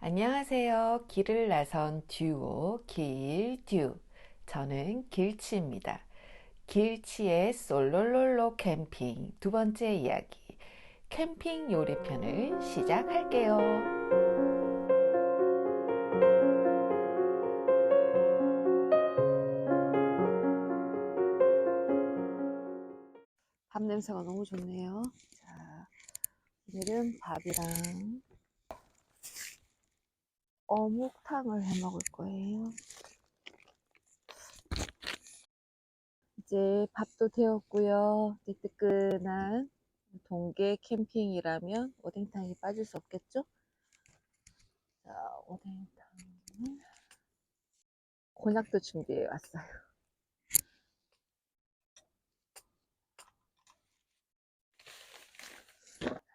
안녕하세요. 길을 나선 듀오 길듀. 저는 길치입니다. 길치의 솔로롤로 캠핑 두 번째 이야기. 캠핑 요리편을 시작할게요. 밥 냄새가 너무 좋네요. 자, 오늘은 밥이랑 어묵탕을 해 먹을 거예요. 이제 밥도 되었고요. 이제 뜨끈한 동계 캠핑이라면 오뎅탕이 빠질 수 없겠죠? 자, 오뎅탕. 곤약도 준비해 왔어요.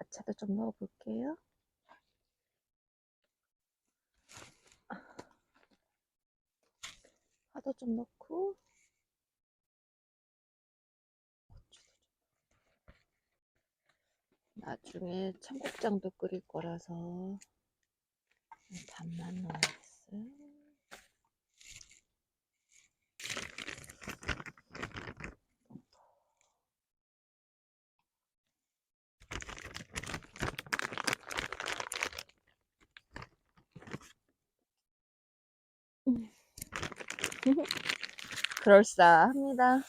야채도 좀 넣어볼게요. 파도 좀 넣고 나중에 청국장도 끓일 거라서 반만 넣어야겠어요. 그럴싸합니다.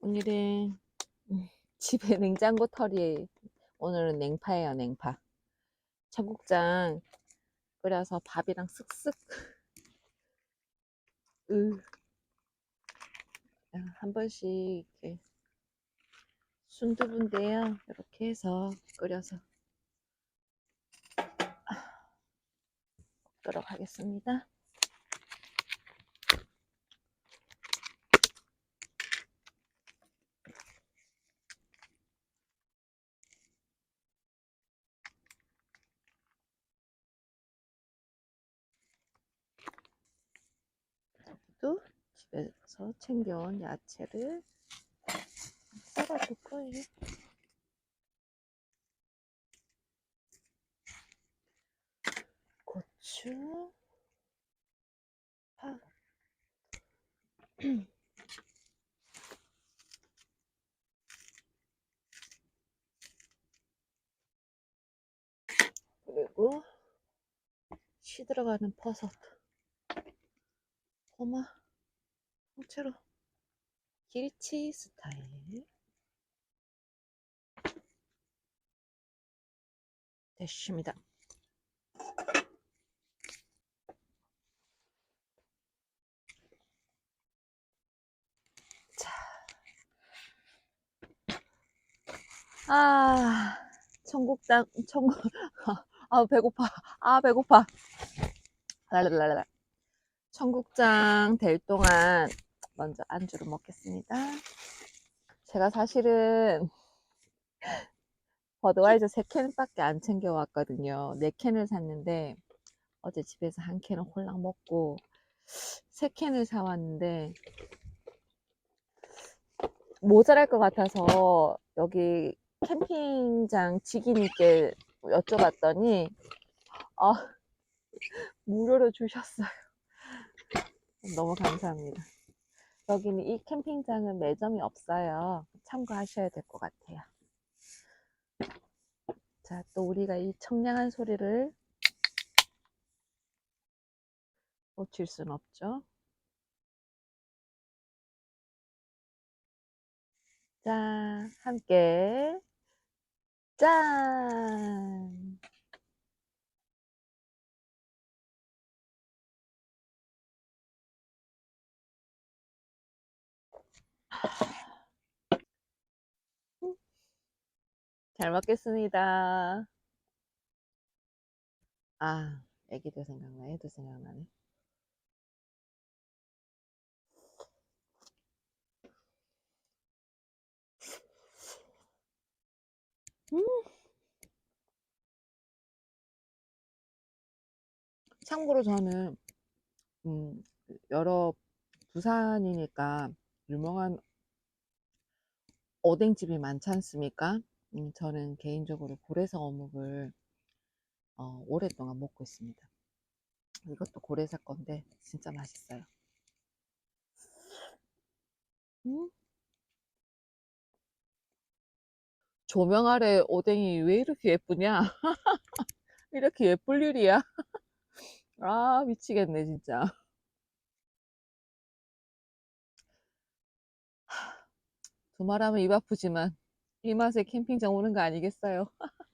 오늘은 음, 집에 냉장고 털이 오늘은 냉파예요 냉파 청국장 끓여서 밥이랑 쓱쓱 으. 한 번씩 이렇게 순두부인데요. 이렇게 해서 끓여서 먹도록 하겠습니다 또 집에서 챙겨온 야채를 썰어줄 거예요. 고추, 파, 그리고 시 들어가는 버섯, 고마, 통째로 길치 스타일 됐습니다. 자, 아, 청국장, 청국, 아, 배고파. 아, 배고파. 랄랄랄라. 청국장 될 동안 먼저 안주를 먹겠습니다. 제가 사실은 버드와이저 3캔밖에 안 챙겨왔거든요. 4캔을 샀는데 어제 집에서 한 캔을 홀랑 먹고 3캔을 사왔는데 모자랄 것 같아서 여기 캠핑장 직인님께 여쭤봤더니 아, 무료로 주셨어요. 너무 감사합니다. 여기는 이 캠핑장은 매점이 없어요. 참고하셔야 될 것 같아요. 자, 또 우리가 이 청량한 소리를 놓칠 순 없죠. 자, 함께 짠! 잘 먹겠습니다. 아, 애기도 생각나, 애도 생각나네. 음. 참고로 저는 음, 여러 부산이니까 유명한 오뎅집이 많지 않습니까? 음, 저는 개인적으로 고래사 어묵을 어, 오랫동안 먹고 있습니다. 이것도 고래사 건데 진짜 맛있어요. 음? 조명 아래 오뎅이 왜 이렇게 예쁘냐? 이렇게 예쁠 일이야? 아, 미치겠네, 진짜. 두말하면 입 아프지만 이 맛에 캠핑장 오는 거 아니겠어요?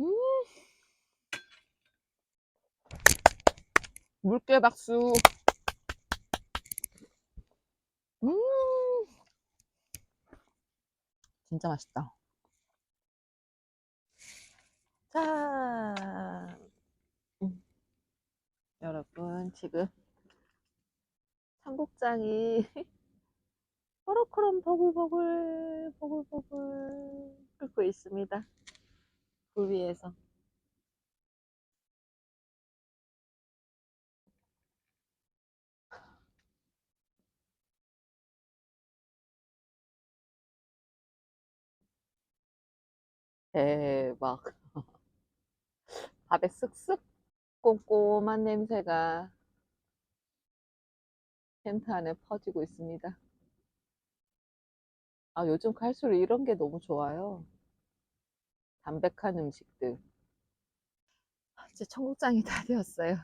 음, 물개 박수. 음, 진짜 맛있다. 자, 음, 여러분 지금 청국장이 호로코롬 버글버글 버글버글 끓고 있습니다. 불 위에서. 대박. 밥에 쓱쓱 꼼꼼한 냄새가 텐트 안에 퍼지고 있습니다. 아, 요즘 갈수록 이런 게 너무 좋아요. 담백한 음식들. 이제 청국장이 다 되었어요.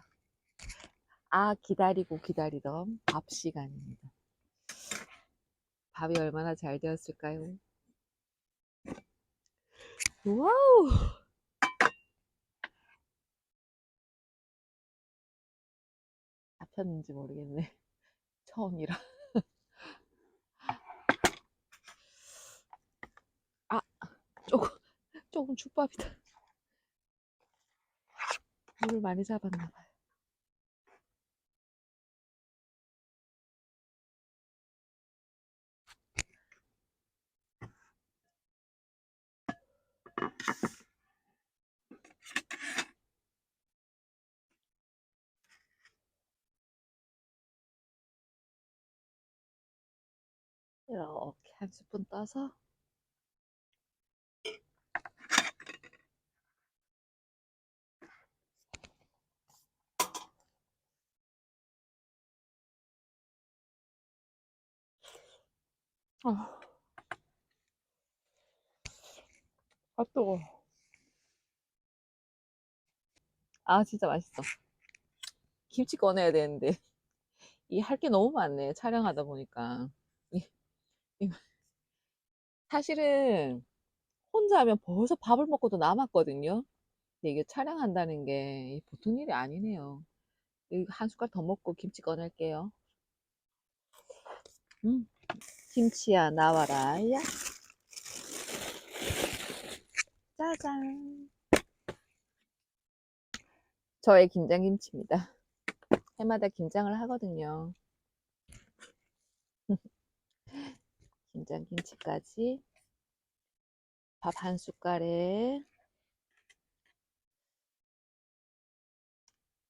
아, 기다리고 기다리던 밥 시간입니다. 밥이 얼마나 잘 되었을까요? 와우! 잡혔는지 모르겠네. 처음이라. 아, 조금, 조금 죽밥이다. 물을 많이 잡았나 봐요. 이렇게 한 스푼 떠서 아, 아 뜨거. 아 진짜 맛있어. 김치 꺼내야 되는데 이 할 게 너무 많네. 촬영하다 보니까. 사실은 혼자 하면 벌써 밥을 먹고도 남았거든요. 근데 이게 촬영한다는 게 보통 일이 아니네요. 한 숟갈 더 먹고 김치 꺼낼게요. 음, 김치야 나와라. 야. 짜잔. 저의 김장김치입니다. 해마다 김장을 하거든요. 김장김치까지 밥 한 숟갈에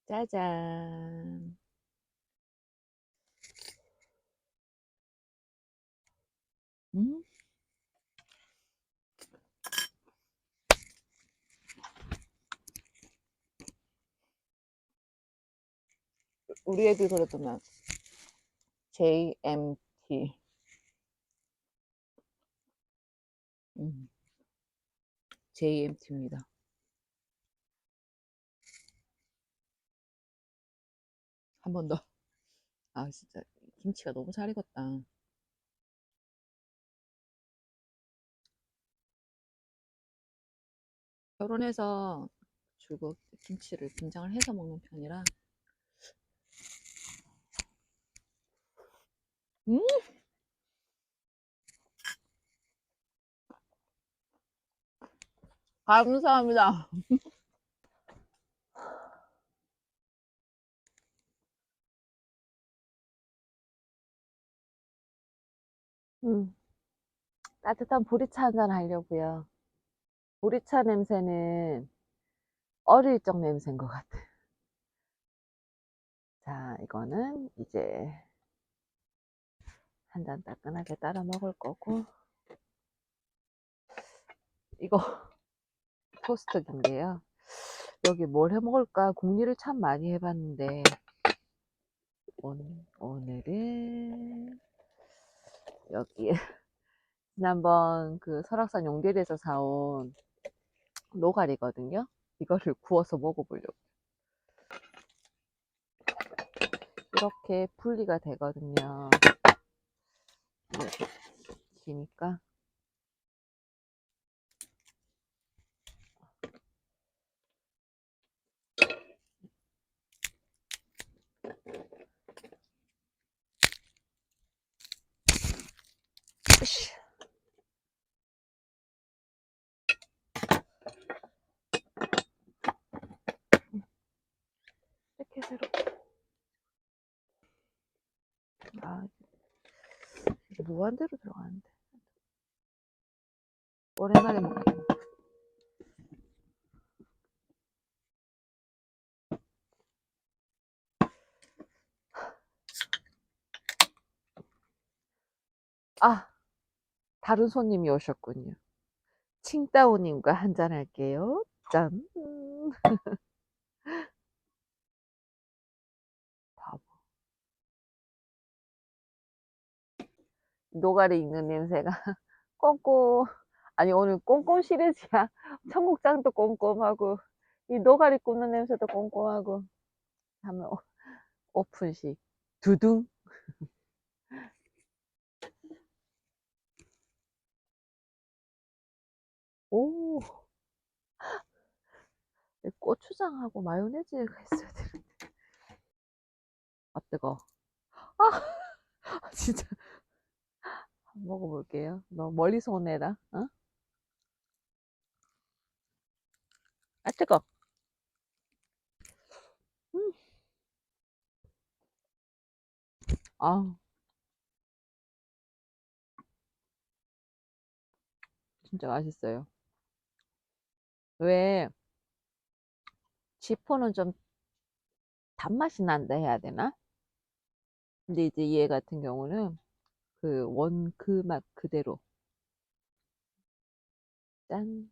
짜잔. 음? 우리 애들 그러더만 JMT. 음. JMT입니다. 한 번 더. 아, 진짜 김치가 너무 잘 익었다. 결혼해서 주로 김치를 김장을 해서 먹는 편이라 음 감사합니다. 음, 따뜻한 보리차 한잔 하려고요. 보리차 냄새는 어릴 적 냄새인 것 같아. 자, 이거는 이제 한 잔 따끈하게 따라 먹을 거고, 이거 토스트기인데요. 여기 뭘 해 먹을까 궁리를 참 많이 해봤는데, 오늘, 오늘은 여기 지난번 그 설악산 용대리에서 사온 노가리거든요. 이거를 구워서 먹어보려고. 이렇게 분리가 되거든요. 네, 기니까. 으쌰. 이렇게 새로 아 무한대로 들어가는데. 오랜만에 먹겠네 아 다른 손님이 오셨군요. 칭따오님과 한잔 할게요. 짠 노가리 익는 냄새가 꼼꼼 아니 오늘 꼼꼼 시리즈야. 청국장도 꼼꼼하고 이 노가리 굽는 냄새도 꼼꼼하고. 하면 오- 오픈식. 두둥. 오. 고추장하고 마요네즈가 있어야 되는데. 아 뜨거. 아 진짜 먹어볼게요 너 멀리서 오네라 어? 아 뜨거 음. 아 진짜 맛있어요 왜 지포는 좀 단맛이 난다 해야 되나? 근데 이제 얘 같은 경우는 그 원 그 맛 그대로. 짠.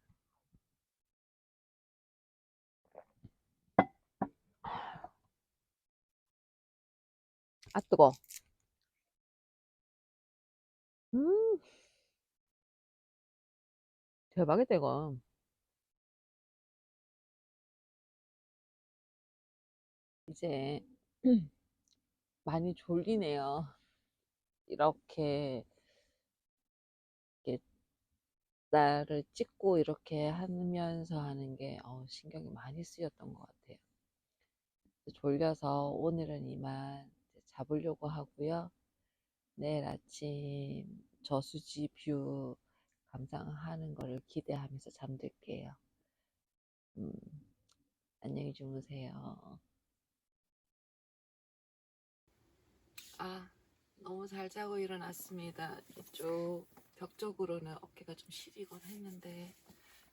아 뜨거. 음. 대박이다 이거 이제 많이 졸리네요 이렇게 이렇게 나를 찍고 이렇게 하면서 하는 게 어, 신경이 많이 쓰였던 것 같아요 졸려서 오늘은 이만 잡으려고 하고요 내일 아침 저수지 뷰 감상하는 거를 기대하면서 잠들게요. 음, 안녕히 주무세요. 아, 너무 잘 자고 일어났습니다. 이쪽 벽 쪽으로는 어깨가 좀 시리곤 했는데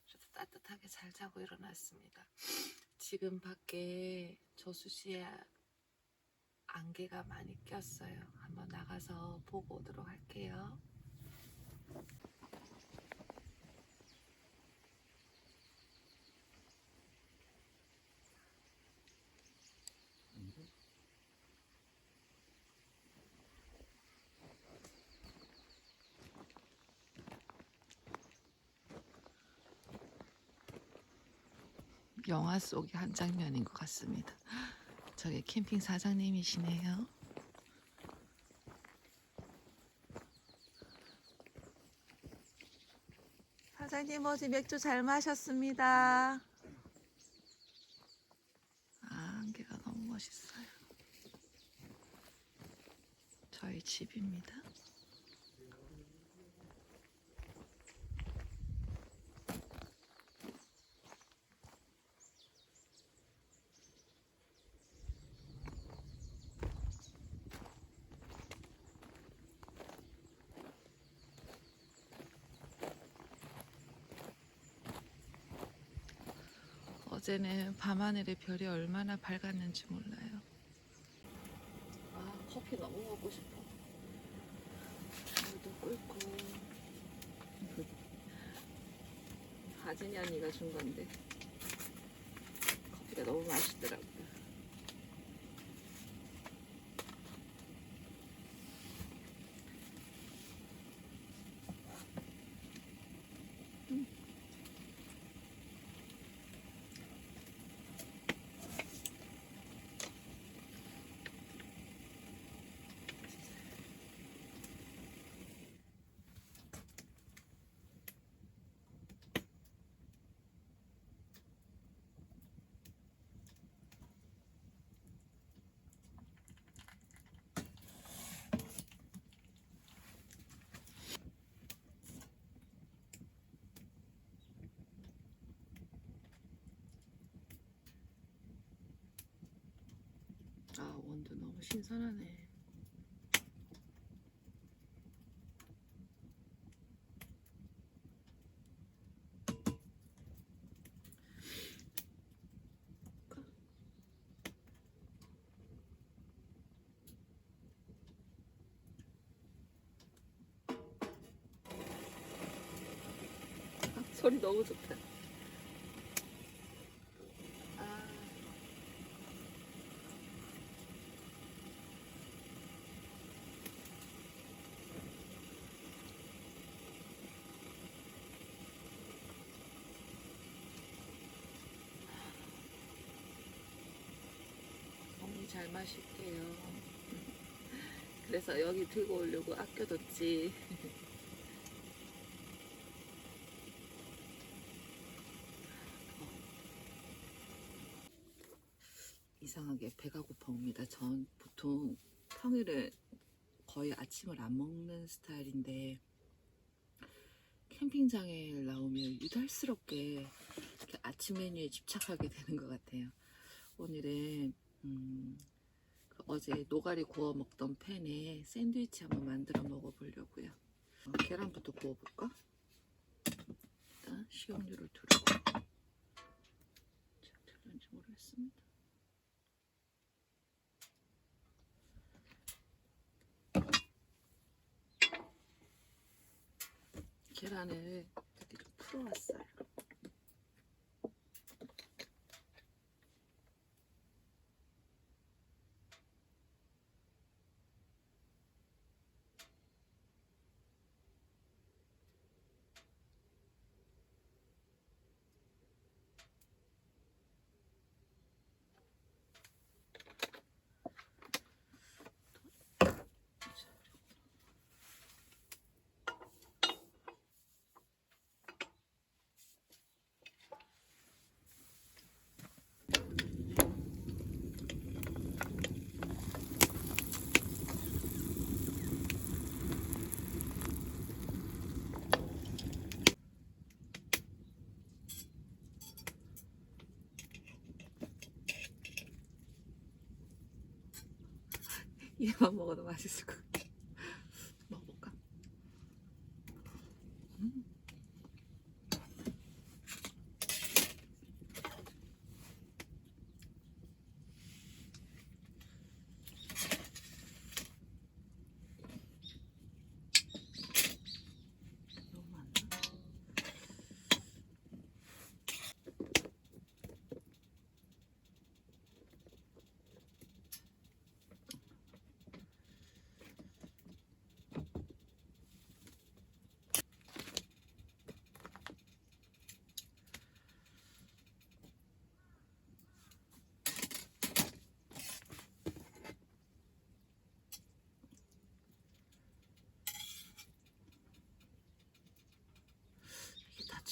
그래도 따뜻하게 잘 자고 일어났습니다. 지금 밖에 저수지에 안개가 많이 꼈어요. 한번 나가서 보고 오도록 할게요. 영화 속의 한 장면인 것 같습니다. 저기 캠핑 사장님이시네요. 사장님 어제 맥주 잘 마셨습니다. 아, 안개가 너무 멋있어요. 저희 집입니다. 어제는 밤하늘의 별이 얼마나 밝았는지 몰라요. 아 커피 너무 먹고 싶어. 물도 끓고. 하진이 언니가 준 건데 커피가 너무 맛있더라고요. 아 원두 너무 신선하네. 아, 소리 너무 좋다. 잘 마실게요. 그래서 여기 들고 오려고 아껴뒀지. 이상하게 배가 고파옵니다. 전 보통 평일에 거의 아침을 안 먹는 스타일인데 캠핑장에 나오면 유달스럽게 아침 메뉴에 집착하게 되는 것 같아요. 오늘은 음, 그 어제 노가리 구워 먹던 팬에 샌드위치 한번 만들어 먹어보려고요. 어, 계란부터 구워볼까? 일단 식용유를 두르고 잘 될는지 모르겠습니다. 계란을 이렇게 좀 풀어왔어요. 얘만 먹어도 맛있을 것 같아.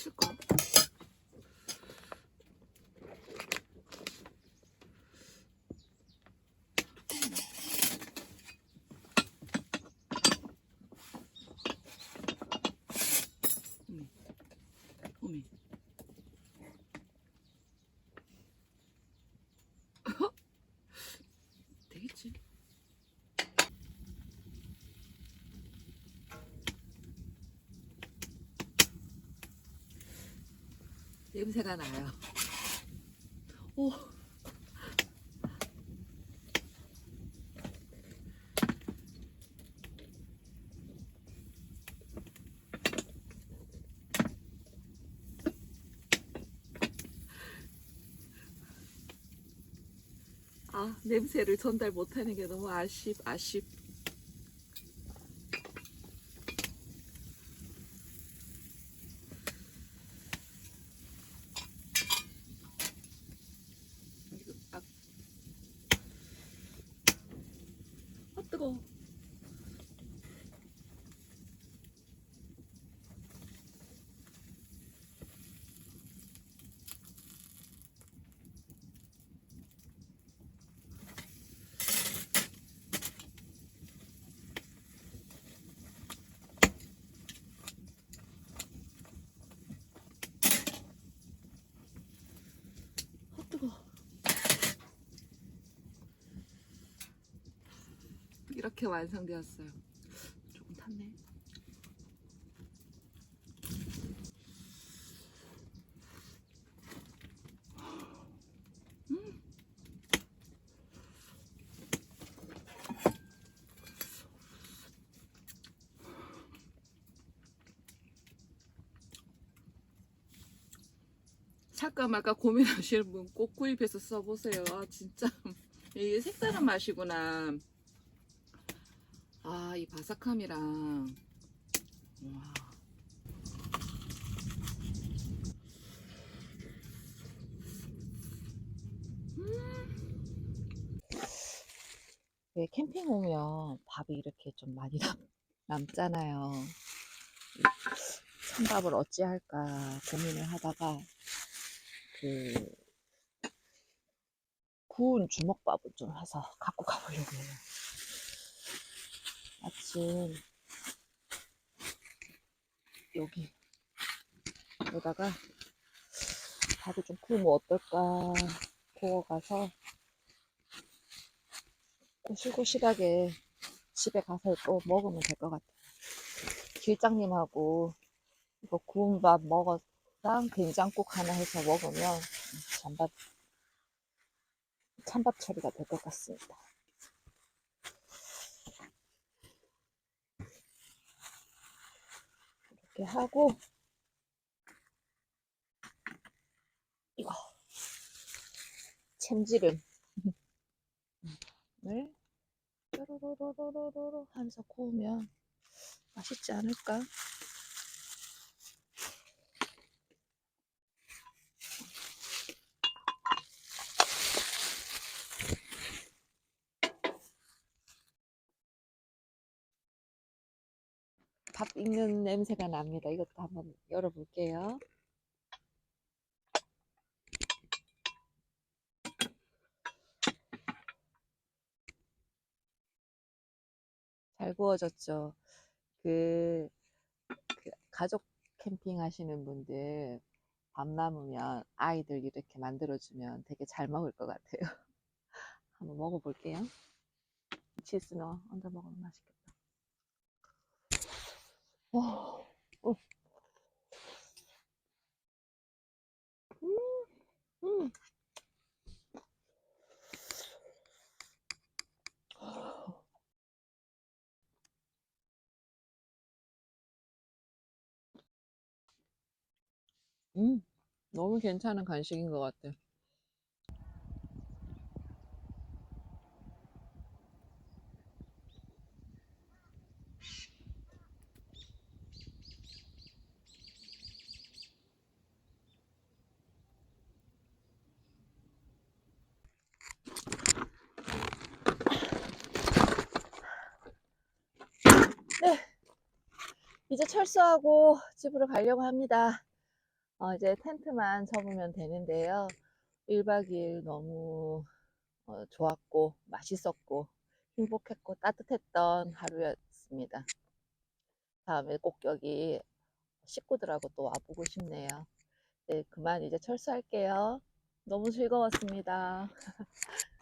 이게 다칠까? 어미, 어미. 되겠지. 냄새가 나요. 오. 아, 냄새를 전달 못하는 게 너무 아쉽, 아쉽. 이렇게 완성되었어요. 조금 탔네. 음. 살까 말까 고민하시는 분 꼭 구입해서 써보세요. 아, 진짜 이게 색다른 맛이구나. 아, 이 바삭함이랑 와. 왜 캠핑 오면 밥이 이렇게 좀 많이 남, 남잖아요. 찬밥을 어찌할까 고민을 하다가 그 구운 주먹밥을 좀 해서 갖고 가보려고 해요. 마침 여기 여기다가 밥을 좀 구우면 어떨까 구워 가서 고실고실하게 집에 가서 또 먹으면 될 것 같아요. 길장님하고 이거 구운 밥 먹었랑 된장국 하나 해서 먹으면 찬밥, 찬밥 처리가 될 것 같습니다. 이렇게 하고 이거 참지름 을 뾰로로로로로로 하면서 구우면 맛있지 않을까? 밥 익는 냄새가 납니다. 이것도 한번 열어볼게요. 잘 구워졌죠. 그, 그 가족 캠핑 하시는 분들 밥 남으면 아이들 이렇게 만들어주면 되게 잘 먹을 것 같아요. 한번 먹어볼게요. 김치 있으면 얹어 먹으면 맛있겠다. 음, 너무 괜찮은 간식인 것 같아. 이제 철수하고 집으로 가려고 합니다. 어, 이제 텐트만 접으면 되는데요. 1박 2일 너무 어, 좋았고, 맛있었고, 행복했고, 따뜻했던 하루였습니다. 다음에 꼭 여기 식구들하고 또 와보고 싶네요. 네, 그만 이제 철수할게요. 너무 즐거웠습니다.